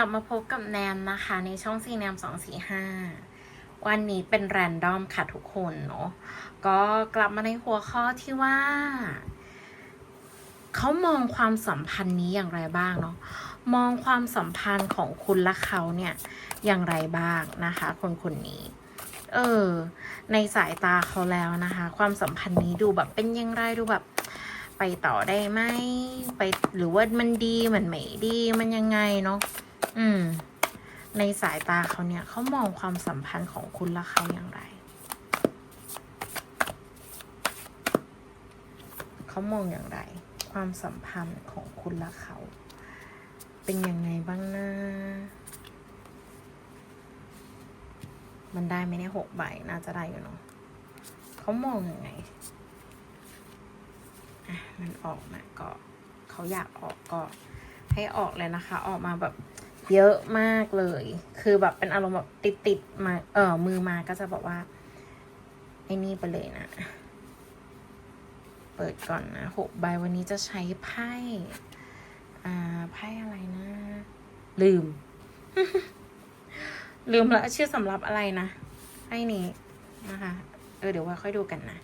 กลับมาพบกับแนมนะคะในช่องซีแนมสองสี่ห้าวันนี้เป็นแรนดอมค่ะทุกคนเนาะก็กลับมาในหัวข้อที่ว่า เขามองความสัมพันธ์นี้อย่างไรบ้างเนาะมองความสัมพันธ์ของคุณและเขาเนี่ยอย่างไรบ้างนะคะ คนคนนี้ เออ ในสายตาเขาแล้วนะคะ ความสัมพันธ์นี้ดูแบบเป็นยังไงดูแบบไปต่อได้ไหมไปหรือว่ามันดีมันไม่ดีมันยังไงเนาะ อืม ในสายตาเขาเนี่ยเขามองความสัมพันธ์ของคุณและเขาอย่างไร เขามองอย่างไร ความสัมพันธ์ของคุณและเขา เป็นยังไงบ้างนะมันได้ไหมเนี่ยหกใบน่าจะได้อยู่เนาะเขามองอยังไงอะมันออกมาก็เขาอยากออกก็ให้ออกเลยนะคะ ออกมาแบบ เยอะมากเลย คือแบบเป็นอารมณ์แบบติดติดๆมา เออมือมาก็จะบอกว่าไอ้นี่ไปเลยนะ เปิดก่อนนะหกใบวันนี้จะใช้ไพ่อ่าไพ่อะไรนะ ลืม ลืมแล้วชื่อสำหรับอะไรนะไพ่นี้นะคะ เออเดี๋ยวว่าค่อยดูกันนะ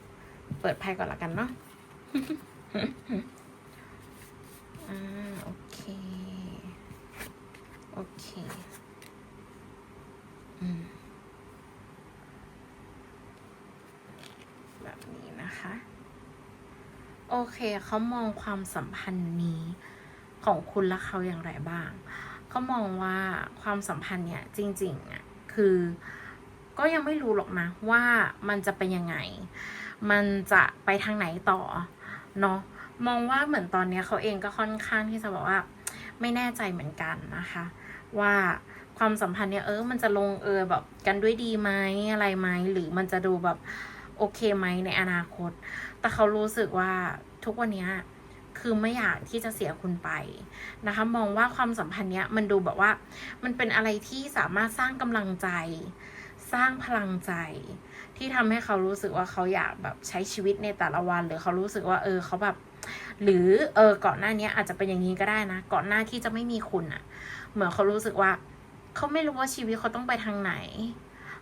เปิดไพ่ก่อนละกันเนาะ อ่าโอเค โอเคอืมแบบนี้นะคะ โอเคเขามองความสัมพันธ์นี้ของคุณและเขาอย่างไรบ้างเขามองว่าความสัมพันธ์เนี่ยจริงๆอะคือก็ยังไม่รู้หรอกนะว่ามันจะเป็นยังไง มันจะไปทางไหนต่อเนาะมองว่าเหมือนตอนเนี้ยเขาเองก็ค่อนข้างที่จะบอกว่า ไม่แน่ใจเหมือนกันนะคะ ว่าความสัมพันธ์เนี่ยเออมันจะลงเออแบบกันด้วยดีไหมอะไรไหมหรือมันจะดูแบบโอเคไหมในอนาคต แต่เขารู้สึกว่าทุกวันนี้คือไม่อยากที่จะเสียคุณไปนะคะ มองว่าความสัมพันธ์เนี้ยมันดูแบบว่า มันเป็นอะไรที่สามารถสร้างกำลังใจ สร้างพลังใจ ที่ทำให้เขารู้สึกว่าเขาอยากแบบใช้ชีวิตในแต่ละวัน หรือเขารู้สึกว่า เออเขาแบบ หรือเออก่อนหน้านี้อาจจะเป็นอย่างนี้ก็ได้นะ ก่อนหน้าที่จะไม่มีคุณอะ เหมือนเขารู้สึกว่า เขาไม่รู้ว่าชีวิตเขาต้องไปทางไหน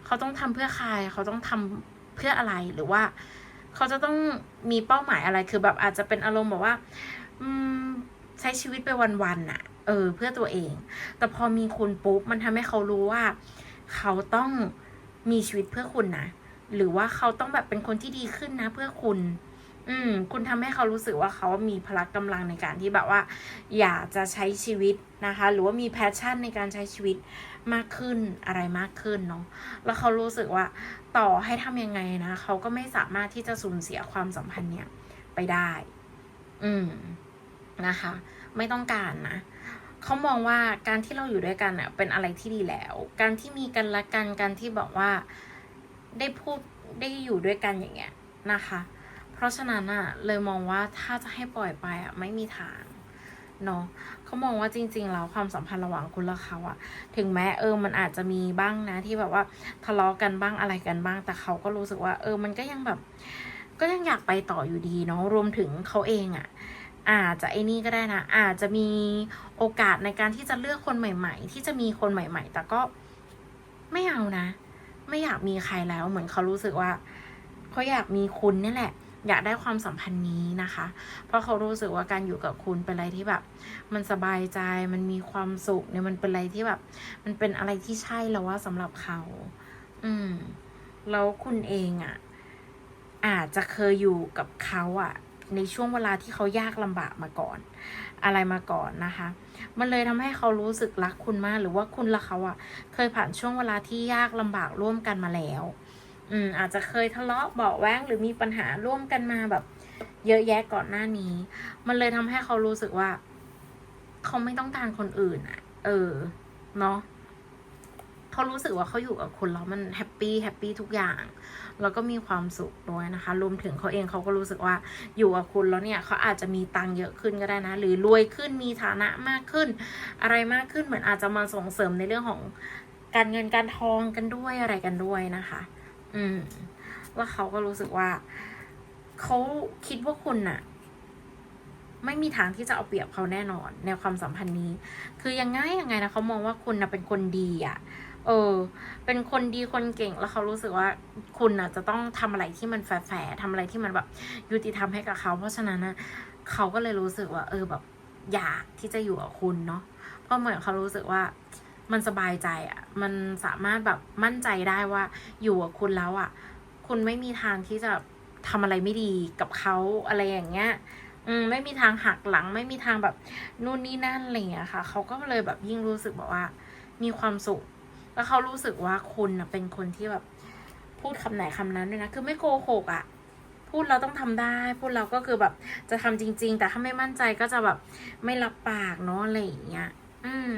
เขาต้องทำเพื่อใคร เขาต้องทำเพื่ออะไรหรือว่า เขาจะต้องมีเป้าหมายอะไรคือแบบอาจจะเป็นอารมณ์แบบว่า อืมใช้ชีวิตไปวันๆน่ะ เออ เพื่อตัวเอง แต่พอมีคุณปุ๊บมันทำให้เขารู้ว่า เขาต้องมีชีวิตเพื่อคุณนะหรือว่าเขาต้องแบบเป็นคนที่ดีขึ้นนะเพื่อคุณ อืม คุณทำให้เขารู้สึกว่าเขามีพละกำลังในการที่แบบว่า อยากจะใช้ชีวิตนะคะ หรือว่ามีแพชชั่นในการใช้ชีวิตมากขึ้นอะไรมากขึ้นเนาะแล้วเขารู้สึกว่าต่อให้ทำยังไงนะเขาก็ไม่สามารถที่จะสูญเสียความสัมพันธ์เนี่ยไปได้ อืมนะคะ ไม่ต้องการนะเขามองว่าการที่เราอยู่ด้วยกันเน่ะ เป็นอะไรที่ดีแล้ว การที่มีกันและกันการที่บอกว่าได้พูดได้อยู่ด้วยกันอย่างเงี้ยนะคะ ราะฉะนั้นอะเลยมองว่าถ้าจะให้ปล่อยไปอะไม่มีทางเนาะเขามองว่าจริงๆแล้วความสัมพันธ์ระหว่างคุณและเขาอะถึงแม้เออมันอาจจะมีบ้างนะที่แบบว่าทะเลาะกันบ้างอะไรกันบ้าง แต่เขาก็รู้สึกว่า เออมันก็ยังแบบ ก็ยังอยากไปต่ออยู่ดีเนาะรวมถึงเขาเองอะอาจจะไอ้นี่ก็ได้นะ อาจจะมีโอกาสในการที่จะเลือกคนใหม่ ๆ ที่จะมีคนใหม่ ๆ แต่ก็ไม่เอานะ ไม่อยากมีใครแล้วเหมือนเขารู้สึกว่าเขาอยากมีคุณนี่แหละ อยากได้ความสัมพันธ์นี้นะคะ เพราะเขารู้สึกว่าการอยู่กับคุณเป็นอะไรที่แบบ มันสบายใจมันมีความสุขเนี่ยมันเป็นอะไรที่แบบ มันเป็นอะไรที่ใช่แล้วว่าสำหรับเขา อืมแล้วคุณเองอะ่ะ อาจจะเคยอยู่กับเขาอะ่ะ ในช่วงเวลาที่เขายากลำบากมาก่อน อะไรมาก่อนนะคะ มันเลยทำให้เขารู้สึกรักคุณมาก หรือว่าคุณและเขาอะ่ะ เคยผ่านช่วงเวลาที่ยากลำบากร่วมกันมาแล้ว อืมอาจจะเคยทะเลาะเบาแว้งหรือมีปัญหาร่วมกันมาแบบ เยอะแยะก่อนหน้านี้ มันเลยทำให้เขารู้สึกว่า เขาไม่ต้องการคนอื่นอะ เออ เนาะเขารู้สึกว่าเขาอยู่กับคุณแล้วมันแฮปปี้แฮปปี้ทุกอย่าง แล้วก็มีความสุขด้วยนะคะ รวมถึงเขาเองเขาก็รู้สึกว่าอยู่กับคุณแล้วเนี่ยเขาอาจจะมีตังค์เยอะขึ้นก็ได้นะ หรือรวยขึ้นมีฐานะมากขึ้น อะไรมากขึ้นเหมือนอาจจะมาส่งเสริมในเรื่องของการเงินการทองกันด้วยอะไรกันด้วยนะคะ อืมว่าเขาก็รู้สึกว่า เขาคิดว่าคุณน่ะ ไม่มีทางที่จะเอาเปรียบเขาแน่นอน ในความสัมพันธ์นี้ คือยังไงยังไงนะเขามองว่าคุณนะเป็นคนดีอะ่ะ เออ เป็นคนดีคนเก่ง แล้วเขารู้สึกว่าคุณน่ะ จะต้องทำอะไรที่มันแฝงทำอะไรที่มันแบบ ยุติธรรมให้กับเขา เพราะฉะนั้นนะเขาก็เลยรู้สึกว่า เออแบบ อยากที่จะอยู่กับคุณเนาะเพราะเหมือนเขารู้สึกว่า มันสบายใจอะ่ะ มันสามารถแบบมั่นใจได้ว่าอยู่กับคุณแล้วอะ่ะ คุณไม่มีทางที่จะทำอะไรไม่ดีกับเขาอะไรอย่างเงี้ย อืม ไม่มีทางหักหลัง ไม่มีทางแบบนู่นนี่นั่นอะไรอย่างเงี้ยค่ะ เขาก็เลยแบบยิ่งรู้สึกแบบว่า มีความสุข แล้วเขารู้สึกว่าคุณเป็นคนที่แบบพูดคำไหนคำนั้นด้วยนะ คือไม่โกหกอะ่ะ พูดเราต้องทำได้ พูดเราก็คือแบบจะทำจริง ๆ แต่ถ้าไม่มั่นใจก็จะแบบไม่รับปากเนาะอะไรอย่างเงี้ย อืม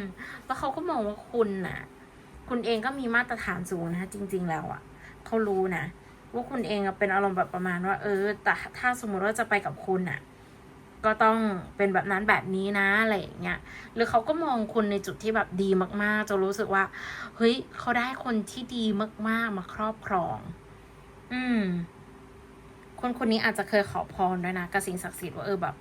แล้วเขาก็มองว่าคุณน่ะ คุณเองก็มีมาตรฐานสูงนะจริง ๆ แล้วอะ่ะเขารู้นะว่าคุณเองเป็นอารมณ์แบบประมาณว่า เออ แต่ถ้าสมมุติว่าจะไปกับคุณอะ ก็ต้องเป็นแบบนั้นแบบนี้นะอะไรอย่างเงี้ย หรือเขาก็มองคุณในจุดที่แบบดีมากๆจะรู้สึกว่า เฮ้ยเขาได้คนที่ดีมากๆมาครอบครอง อืม คนคนนี้อาจจะเคยขอพรด้วยนะกับสิ่งศักดิ์สิทธิ์ว่าเออแบบ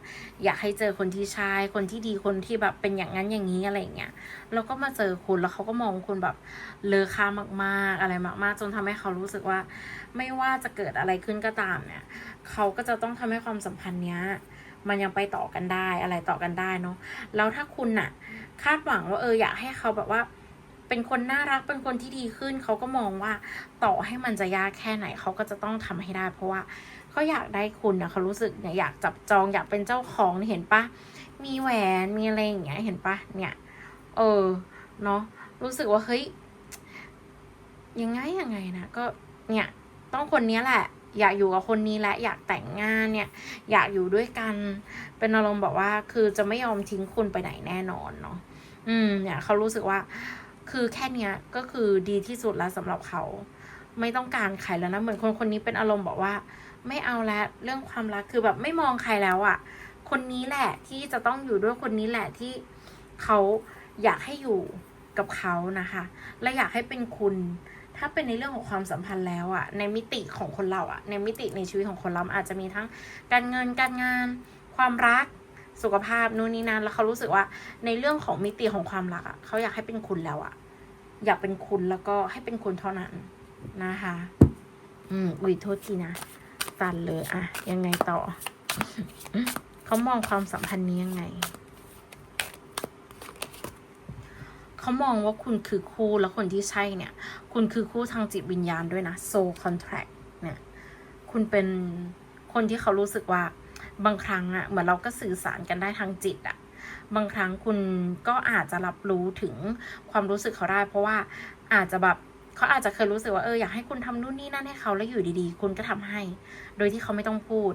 อยากให้เจอคนที่ใช่คนที่ดีคนที่แบบเป็นอย่างนั้นอย่างนี้อะไรอย่างเงี้ยแล้วก็มาเจอคุณแล้วเขาก็มองคุณแบบเลอค่ามากๆอะไรมากๆ จนทำให้เขารู้สึกว่า ไม่ว่าจะเกิดอะไรขึ้นก็ตามเนี่ยเขาก็จะต้องทำให้ความสัมพันธ์เนี้ยมันยังไปต่อกันได้อะไรต่อกันได้เนาะแล้วถ้าคุณน่ะ คาดหวังว่าเอออยากให้เขาแบบว่า เป็นคนน่ารักเป็นคนที่ดีขึ้น เขาก็มองว่าต่อให้มันจะยากแค่ไหนเขาก็จะต้องทำให้ได้ เพราะว่าเขาอยากได้คุณนะเขารู้สึกเนี่ยอยากจับจองอยากเป็นเจ้าของเห็นปะมีแหวนมีอะไรอย่างเงี้ยเห็นปะเนี่ยเออเนาะรู้สึกว่าเฮ้ยยังไงยังไงนะก็เนี่ยต้องคนนี้แหละ อยากอยู่กับคนนี้และอยากแต่งงานเนี่ย อยากอยู่ด้วยกัน เป็นอารมณ์แบบว่าคือจะไม่ยอมทิ้งคุณไปไหนแน่นอนเนาะอืมเนี่ยเขารู้สึกว่า คือแค่เนี้ยก็คือดีที่สุดแล้วสำหรับเขา ไม่ต้องการใครแล้วนะเหมือนคนคนนี้เป็นอารมณ์บอกว่า ไม่เอาแล้วเรื่องความรักคือแบบไม่มองใครแล้วอะ่ะ คนนี้แหละที่จะต้องอยู่ด้วยคนนี้แหละที่เขาอยากให้อยู่กับเขานะคะ และอยากให้เป็นคุณ ถ้าเป็นในเรื่องของความสัมพันธ์แล้วอะในมิติของคนเราอะในมิติในชีวิตของคนเราอาจจะมีทั้งการเงินการงาน ความรัก สุขภาพนู่นนี่นั่นแล้วเขารู้สึกว่าในเรื่องของมิติของความรักอะเขาอยากให้เป็นคุณแล้วอะอยากเป็นคุณแล้วก็ให้เป็นคุณเท่านั้นนะคะ อืมอุ้ยโทษทีนะตันเลยอะยังไงต่อเขามองความสัมพันธ์นี้ยังไงเขามองว่าคุณคือคู่แล้วคนที่ใช่เนี่ย คุณคือคู่ทางจิตวิญญาณด้วยนะ soul contract เนี่ย คุณเป็นคนที่เขารู้สึกว่า บางครั้งอะเหมือนเราก็สื่อสารกันได้ทางจิตอะบางครั้งคุณก็อาจจะรับรู้ถึงความรู้สึกเขาได้ เพราะว่าอาจจะแบบเขาอาจจะเคยรู้สึกว่าเอออยากให้คุณทำนู่นนี่นั่นให้เขาแล้วอยู่ดีๆ คุณก็ทำให้ โดยที่เขาไม่ต้องพูด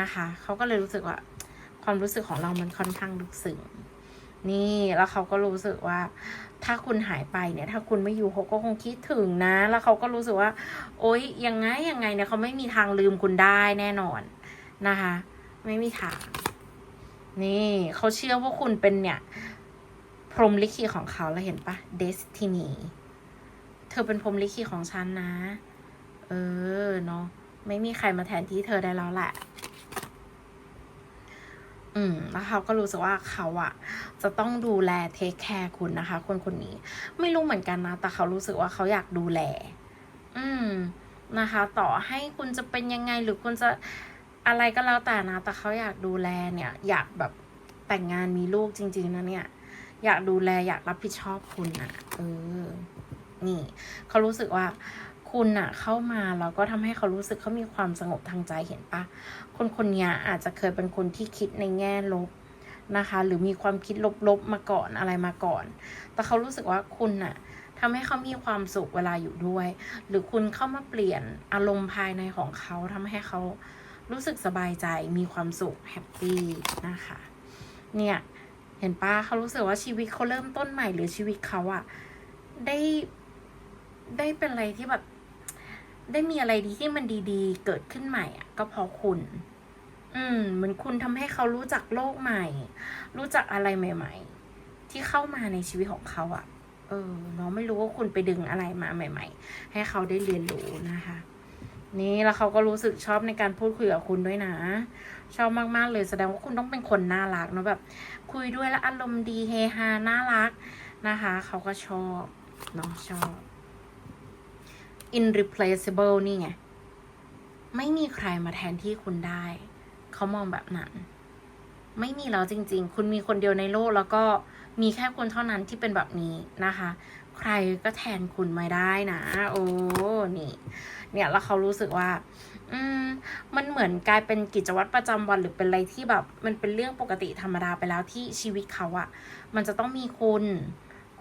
นะคะเขาก็เลยรู้สึกว่า ความรู้สึกของเรามันค่อนข้างลึกซึ้งนี่แล้วเขาก็รู้สึกว่า ถ้าคุณหายไปเนี่ย ถ้าคุณไม่อยู่เขาก็คงคิดถึงนะ แล้วเขาก็รู้สึกว่า โอ๊ยยังไงยังไงเนี่ยเขาไม่มีทางลืมคุณได้แน่นอน นะคะ ไม่มีทางนี่เขาเชื่อว่าคุณเป็นเนี่ย พรมลิขิตของเขาแล้วเห็นปะ destiny เธอเป็นพรมลิขิตของฉันนะ เออเนาะไม่มีใครมาแทนที่เธอได้แล้วแหละ อืม แล้วเขาก็รู้สึกว่าเขาอะจะต้องดูแลเทคแคร์คุณนะคะ คนคนนี้ ไม่รู้เหมือนกันนะ แต่เขารู้สึกว่าเขาอยากดูแล อืมนะคะ ต่อให้คุณจะเป็นยังไงหรือคุณจะ อะไรก็แล้วแต่นะ แต่เขาอยากดูแลเนี่ย อยากแบบแต่งงานมีลูกจริง ๆนะเนี่ย อยากดูแลอยากรับผิดชอบคุณอะเออ นี่เขารู้สึกว่าคุณอะเข้ามาแล้วก็ทำให้เขารู้สึกเขามีความสงบทางใจเห็นปะคนคนนี้อาจจะเคยเป็นคนที่คิดในแง่ลบนะคะ หรือมีความคิดลบๆมาก่อนอะไรมาก่อน แต่เขารู้สึกว่าคุณอะทำให้เขามีความสุขเวลาอยู่ด้วย หรือคุณเข้ามาเปลี่ยนอารมณ์ภายในของเขาทำให้เขา รู้สึกสบายใจมีความสุขแฮปปี้นะคะ เนี่ย เห็นป้าเขารู้สึกว่าชีวิตเขาเริ่มต้นใหม่หรือชีวิตเขาอะได้ได้เป็นอะไรที่แบบ ได้มีอะไรดีที่มันดีๆ เกิดขึ้นใหม่อะก็เพราะคุณ อืมเหมือนคุณทำให้เขารู้จักโลกใหม่ รู้จักอะไรใหม่ ๆ ที่เข้ามาในชีวิตของเขาอะเออน้องไม่รู้ว่าคุณไปดึงอะไรมาใหม่ ๆ ให้เขาได้เรียนรู้นะคะ นี่แล้วเขาก็รู้สึกชอบในการพูดคุยกับคุณด้วยนะ ชอบมากๆเลยแสดงว่าคุณต้องเป็นคนน่ารักเนอะแบบ คุยด้วยแล้วอารมณ์ดีเฮฮาน่ารักนะคะ เขาก็ชอบเนาะชอบ irreplaceable นี่ไง ไม่มีใครมาแทนที่คุณได้ เขามองแบบนั้น ไม่มีแล้วจริง ๆ คุณมีคนเดียวในโลกแล้วก็มีแค่คุณเท่านั้นที่เป็นแบบนี้นะคะ ใครก็แทนคุณไม่ได้นะ โอ้นี่ เนี่ยแล้วเขารู้สึกว่า อืม มันเหมือนกลายเป็นกิจวัตรประจำวันหรือเป็นอะไรที่แบบ มันเป็นเรื่องปกติธรรมดาไปแล้วที่ชีวิตเขาอะมันจะต้องมีคุณ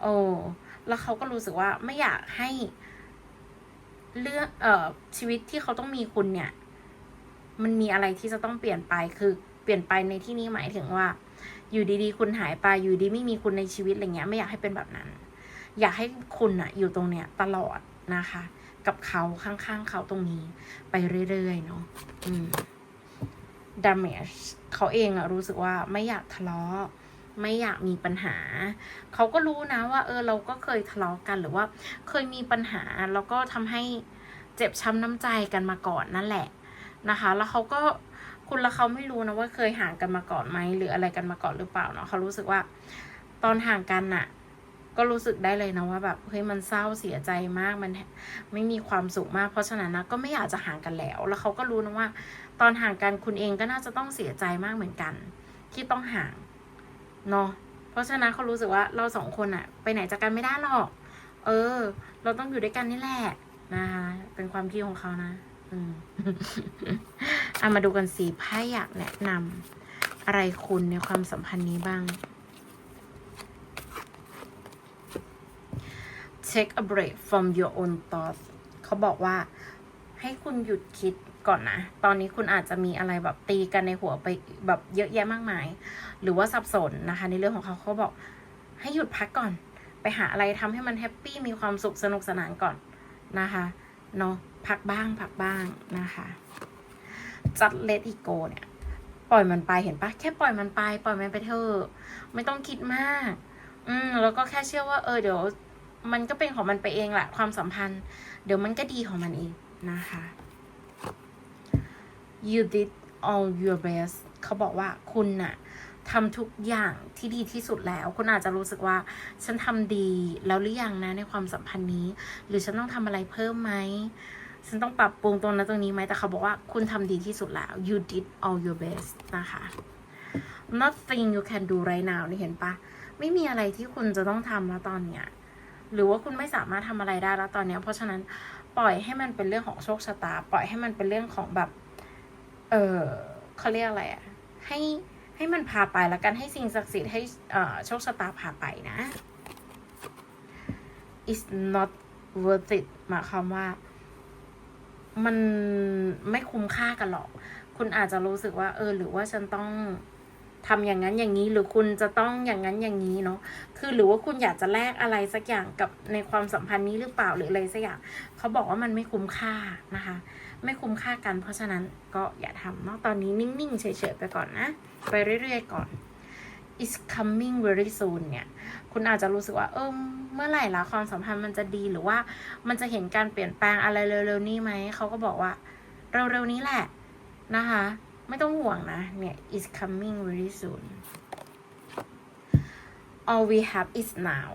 โอ้แล้วเขาก็รู้สึกว่าไม่อยากให้เรื่องเอ่อชีวิตที่เขาต้องมีคุณเนี่ย มันมีอะไรที่จะต้องเปลี่ยนไปคือ เปลี่ยนไปในที่นี้หมายถึงว่า อยู่ดีๆ คุณหายไปอยู่ดีไม่มีคุณในชีวิตอะไรเงี้ย ไม่อยากให้เป็นแบบนั้น อยากให้คุณอะอยู่ตรงเนี้ยตลอดนะคะ กับเขาข้างๆเขาตรงนี้ ไปเรื่อยๆเนาะอืม damage เขาเองอะรู้สึกว่าไม่อยากทะเลาะไม่อยากมีปัญหา เขาก็รู้นะว่า เออเราก็เคยทะเลาะกันหรือว่า เคยมีปัญหาแล้วก็ทำให้เจ็บช้ำน้ำใจกันมาก่อนนั่นแหละนะคะ แล้วเขาก็ คุณและเขาไม่รู้นะว่าเคยห่างกันมาก่อนไหมหรืออะไรกันมาก่อนหรือเปล่าเนาะเขารู้สึกว่า ตอนห่างกันน่ะ ก็รู้สึกได้เลยนะว่าแบบเฮ้ยมันเศร้าเสียใจมากมันไม่มีความสุขมาก เพราะฉะนั้นนะก็ไม่อยากจะห่างกันแล้ว แล้วเขาก็รู้นะว่า ตอนห่างกันคุณเองก็น่าจะต้องเสียใจมากเหมือนกัน ที่ต้องห่างเนาะเพราะฉะนั้นเขารู้สึกว่าเราสองคนอะไปไหนจากกันไม่ได้หรอก เออ เราต้องอยู่ด้วยกันนี่แหละนะคะเป็นความคิดของเขานะ อืม เอามาดูกันสีไพ่อยากแนะนำอะไรคุณในความสัมพันธ์นี้บ้าง take a break from your own thoughts เขาบอกว่าให้คุณหยุดคิดก่อนนะ ตอนนี้คุณอาจจะมีอะไรแบบตีกันในหัวไปแบบเยอะแยะมากมาย หรือว่าสับสนนะคะ ในเรื่องของเขาเขาบอก ให้หยุดพักก่อน ไปหาอะไรทำให้มันแฮปปี้มีความสุขสนุกสนานก่อนนะคะ เนาะพักบ้างพักบ้างนะคะ จัดเลตอีโกเนี่ย ปล่อยมันไปเห็นปะแค่ปล่อยมันไป ปล่อยมันไปเถอะไม่ต้องคิดมาก อืมแล้วก็แค่เชื่อว่าเออเดี๋ยว มันก็เป็นของมันไปเองแหละความสัมพันธ์ เดี๋ยวมันก็ดีของมันเองนะคะ you did all your best เขาบอกว่าคุณน่ะทำทุกอย่างที่ดีที่สุดแล้ว คุณอาจจะรู้สึกว่า ฉันทำดีแล้วหรือยังนะในความสัมพันธ์นี้ หรือฉันต้องทำอะไรเพิ่มไหม ฉันต้องปรับปรุงตรงนั้นตรงนี้ไหมแต่เขาบอกว่าคุณทำดีที่สุดแล้ว you did all your best นะคะ nothing you can do right now นี่เห็นปะไม่มีอะไรที่คุณจะต้องทำแล้วตอนเนี้ยหรือว่าคุณไม่สามารถทำอะไรได้แล้วตอนเนี้ยเพราะฉะนั้นปล่อยให้มันเป็นเรื่องของโชคชะตา ปล่อยให้มันเป็นเรื่องของแบบ เออเขาเรียกอะไรอะให้ให้มันพาไปแล้วกันให้สิ่งศักดิ์สิทธิ์ให้โชคชะตาพาไปนะ is not worth it หมายความว่า มันไม่คุ้มค่ากันหรอก คุณอาจจะรู้สึกว่า เออ หรือว่าฉันต้องทำอย่างนั้นอย่างนี้หรือคุณจะต้องอย่างนั้นอย่างนี้เนาะคือหรือว่าคุณอยากจะแลกอะไรสักอย่างกับในความสัมพันธ์นี้หรือเปล่าหรืออะไรสักอย่างเขาบอกว่ามันไม่คุ้มค่านะคะ ไม่คุ้มค่ากัน เพราะฉะนั้นก็อย่าทำเนาะตอนนี้นิ่งๆเฉยๆไปก่อนนะ ไปเรื่อยๆก่อน is coming very soon เนี่ย คุณอาจจะรู้สึกว่าเออเมื่อไหร่ละความสัมพันธ์มันจะดีหรือว่ามันจะเห็นการเปลี่ยนแปลงอะไรเร็วๆนี้ไหม เขาก็บอกว่า เร็วๆนี้แหละนะคะ ไม่ต้องห่วงนะ เนี่ย is coming very soon all we have is now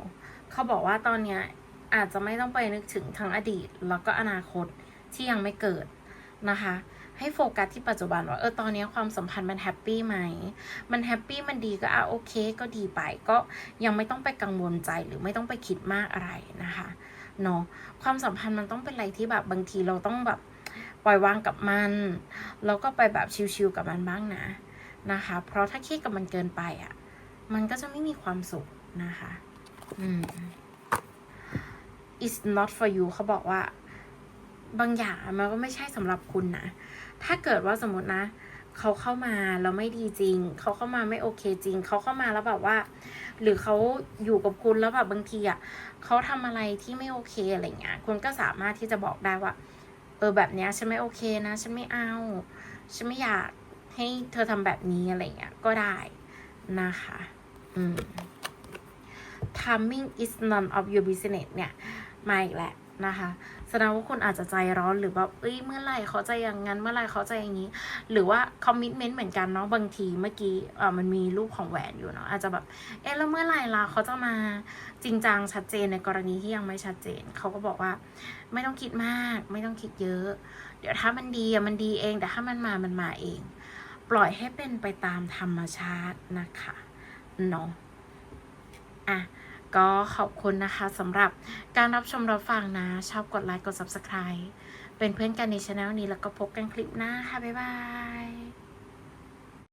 เขาบอกว่าตอนเนี้ยอาจจะไม่ต้องไปนึกถึงทั้งอดีต แล้วก็อนาคตที่ยังไม่เกิดนะคะ ให้โฟกัสที่ปัจจุบันว่าเออตอนนี้ความสัมพันธ์มันแฮปปี้ไหม มันแฮปปี้มันดีก็อะโอเคก็ดีไป ก็ยังไม่ต้องไปกังวลใจหรือไม่ต้องไปคิดมากอะไรนะคะเนาะความสัมพันธ์มันต้องเป็นอะไรที่แบบบางทีเราต้องแบบปล่อยวางกับมันแล้วก็ไปแบบชิลๆกับมันบ้างนะนะคะ เพราะถ้าคิดกับมันเกินไปอะ มันก็จะไม่มีความสุขนะคะอืม it's not for you เขาบอกว่า บางอย่างมันก็ไม่ใช่สำหรับคุณนะ ถ้าเกิดว่าสมมตินะ เขาเข้ามาแล้วไม่ดีจริง เขาเข้ามาไม่โอเคจริง เขาเข้ามาแล้วแบบว่า หรือเขาอยู่กับคุณแล้วแบบบางทีอะเขาทำอะไรที่ไม่โอเคอะไรเงี้ยคุณก็สามารถที่จะบอกได้ว่า เออแบบเนี้ยฉันไม่โอเคนะฉันไม่เอาฉันไม่อยากให้เธอทำแบบนี้อะไรเงี้ยก็ได้นะคะ อืม timing is none of your business เนี่ย มาอีกแล้วนะคะ แสดงว่าคุณอาจจะใจร้อนหรือแบบเอ้ยเมื่อไหร่เขาจะอย่างนั้นเมื่อไหร่เขาจะอย่างนี้ หรือว่าคอมมิชเมนต์เหมือนกันเนาะบางทีเมื่อกี้เออมันมีรูปของแหวนอยู่เนาะอาจจะแบบเอ๊ะแล้วเมื่อไหร่ล่ะเขาจะมาจริงจังชัดเจนในกรณีที่ยังไม่ชัดเจน เขาก็บอกว่า ไม่ต้องคิดมาก ไม่ต้องคิดเยอะ เดี๋ยวถ้ามันดีอะมันดีเอง แต่ถ้ามันมามันมาเอง ปล่อยให้เป็นไปตามธรรมชาตินะคะเนาะอะ ก็ขอบคุณนะคะสำหรับการรับชมรับฟังนะ ชอบกดไลค์กด Subscribe เป็นเพื่อนกันในช anel นี้แล้วก็พบกันคลิปหน้าค่ะ บ๊ายบาย